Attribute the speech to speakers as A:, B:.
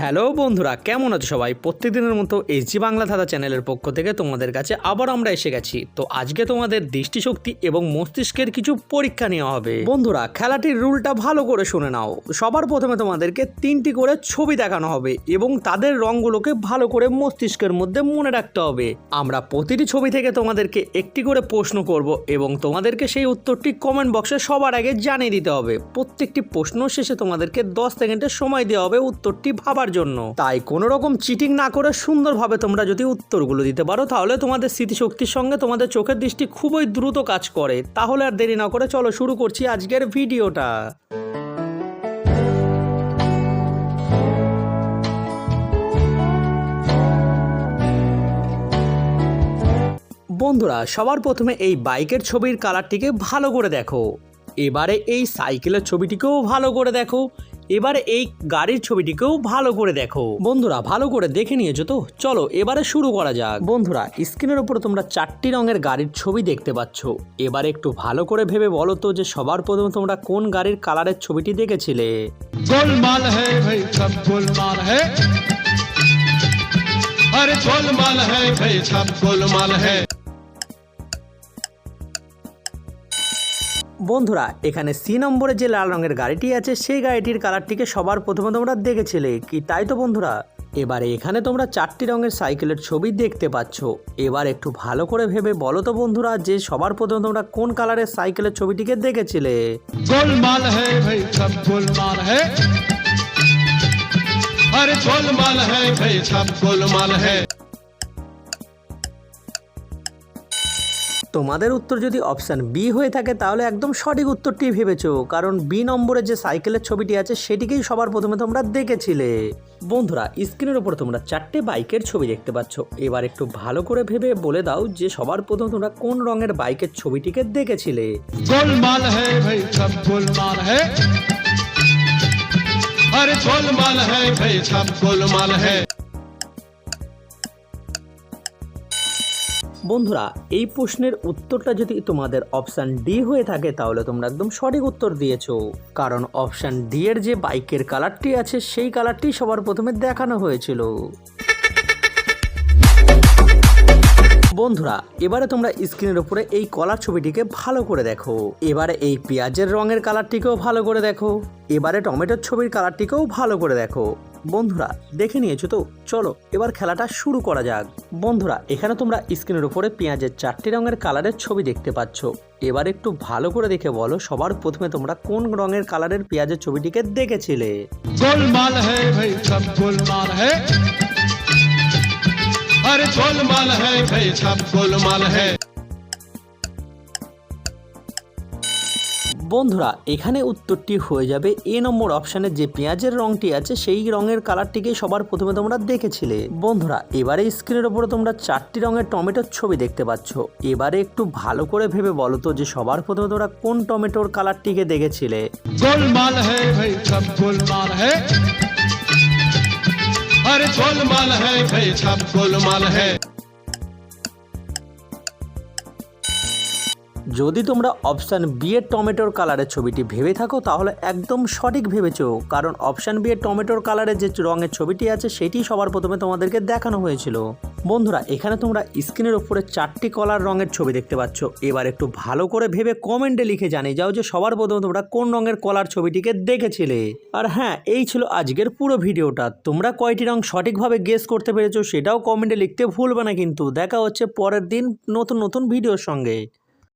A: Hello বন্ধুরা, কেমন আছো সবাই? প্রত্যেকদিনের মতো এইচজি বাংলা ধাঁধা চ্যানেলের পক্ষ থেকে তোমাদের কাছে আবার আমরা এসে গেছি। তো আজকে তোমাদের দৃষ্টিশক্তি এবং মস্তিষ্কের কিছু পরীক্ষা নেওয়া হবে। বন্ধুরা, খেলাটির রুলটা ভালো করে শুনে নাও। সবার প্রথমে তোমাদেরকে তিনটি করে ছবি দেখানো হবে এবং তাদের রঙগুলোকে ভালো করে মস্তিষ্কের মধ্যে মনে রাখতে হবে। আমরা প্রতিটি ছবি থেকে তোমাদেরকে একটি করে প্রশ্ন করব এবং তোমাদেরকে সেই উত্তরটি কমেন্ট বক্সে সবার আগে জানিয়ে দিতে হবে। প্রত্যেকটি প্রশ্ন শেষে তোমাদেরকে দশ সেকেন্ডের সময় দেওয়া হবে উত্তরটি ভাবার জন্য। তাই কোনো রকম চিটিং না করে সুন্দরভাবে তোমরা যদি উত্তরগুলো দিতে পারো, তাহলে তোমাদের স্মৃতিশক্তির সঙ্গে তোমাদের চোখের দৃষ্টি খুবই দ্রুত কাজ করে। তাহলে আর দেরি না করে চলো শুরু করছি আজকের ভিডিওটা। বন্ধুরা, সবার প্রথমে এই বাইকের ছবির কালারটিকে ভালো করে দেখো। এবারে এই সাইকেলের ছবিটিকেও ভালো করে দেখো। এবারে এই গাড়ির ছবিটিকেও ভালো করে দেখো বন্ধুরা ভালো করে দেখে নিয়েছো তো চলো এবারে শুরু করা যাক বন্ধুরা স্ক্রিনের উপরে তোমরা চারটি রঙের গাড়ির ছবি দেখতে পাচ্ছ এবারে একটু ভালো করে ভেবে বলো তো যে সবার প্রথমে তোমরা কোন গাড়ির কালারের ছবিটি দেখেছিলে
B: गोलमाल है भाई सब गोलमाल है अरे गोलमाल है भाई सब गोलमाल है
A: বন্ধুরা, এখানে সি নম্বরে যে লাল রঙের গাড়িটি আছে, সেই গাড়িটির কালারটিকে সবার প্রথমে তোমরা দেখেছিলে। কি তাই তো বন্ধুরা? এবারে এখানে তোমরা চারটি রঙের সাইকেলের ছবি দেখতে পাচ্ছ। এবার একটু ভালো করে ভেবে বলো তো বন্ধুরা, যে সবার প্রথমে তোমরা কোন কালারের সাইকেলের ছবিটিকে দেখেছিলে?
B: গোলমাল হ্যাঁ ভাই, সব গোলমাল হ্যাঁ আরে হ্যাঁ
A: তোমাদের উত্তর যদি অপশান বি হয়ে থাকে তাহলে একদম সঠিক উত্তরটি ভেবেছো কারণ বি নম্বরে যে সাইকেলের ছবিটি আছে সেটিকেই সবার প্রথমে তোমরা দেখেছিলে বন্ধুরা স্ক্রিনের উপর তোমরা চারটে বাইকের ছবি দেখতে পাচ্ছ এবার একটু ভালো করে ভেবে বলে দাও যে সবার প্রথমে তোমরা কোন রঙের বাইকের ছবিটিকে দেখেছিলে
B: गोलमाल है भाई सब गोलमाल है अरे गोलमाल है भाई सब गोलमाल है
A: বন্ধুরা, এই প্রশ্নের উত্তরটা যদি তোমাদের অপশান ডি হয়ে থাকে, তাহলে তোমরা একদম সঠিক উত্তর দিয়েছ। কারণ অপশান ডি এর যে বাইকের কালারটি আছে, সেই কালারটি সবার প্রথমে দেখানো হয়েছিল। বন্ধুরা, এবারে তোমরা স্ক্রিনের উপরে এই কলার ছবিটিকে ভালো করে দেখো। এবারে এই পেঁয়াজের রঙের কালারটিকেও ভালো করে দেখো। এবারে টমেটোর ছবির কালারটিকেও ভালো করে দেখো। বন্ধুরা, দেখে নিয়েছো তো? চলো, এবার খেলাটা শুরু করা যাক। বন্ধুরা, এখানে তোমরা স্ক্রিনের উপরে পেঁয়াজের চারটি রঙের কালারের ছবি দেখতে পাচ্ছ। এবার একটু ভালো করে দেখে বলো, সবার প্রথমে তোমরা কোন রঙের কালারের পেঁয়াজের ছবিটিকে দেখেছিলে?
B: হ্যাঁ अरे गोलमाल है भाई सब गोलमाल है
A: বন্ধুরা এখানে উত্তরটি হয়ে যাবে এ নম্বর অপশানে যে পেঁয়াজের রংটি আছে সেই রঙের কালারটিকে সবার প্রথমে তোমরা দেখেছিলে বন্ধুরা এবারে স্ক্রিনের উপরে তোমরা চারটি রঙের টমেটোর ছবি দেখতে পাচ্ছ এবারে একটু ভালো করে ভেবে বলো তো যে সবার প্রথমে তোমরা কোন টমেটোর কালারটিকে দেখেছিলে
B: गोलमाल है भाई सब गोलमाल है अरे गोलमाल है भाई सब गोलमाल है
A: যদি তোমরা অপশান বি এর টমেটোর কালারের ছবিটি ভেবে থাকো, তাহলে একদম সঠিক ভেবেছো। কারণ অপশান বি এর টমেটোর কালারের যে রঙের ছবিটি আছে, সেটি সবার প্রথমে তোমাদেরকে দেখানো হয়েছিল। বন্ধুরা, এখানে তোমরা স্ক্রিনের উপরে চারটি কলার রঙের ছবি দেখতে পাচ্ছ। এবার একটু ভালো করে ভেবে কমেন্টে লিখে জানিয়ে যাও যে সবার প্রথমে তোমরা কোন রঙের কলার ছবিটিকে দেখেছিলে। আর হ্যাঁ এই ছিল আজকের পুরো ভিডিওটা। তোমরা কয়টি রং সঠিকভাবে গেস করতে পেরেছ, সেটাও কমেন্টে লিখতে ভুলবে না কিন্তু। দেখা হচ্ছে পরের দিন নতুন নতুন ভিডিওর সঙ্গে।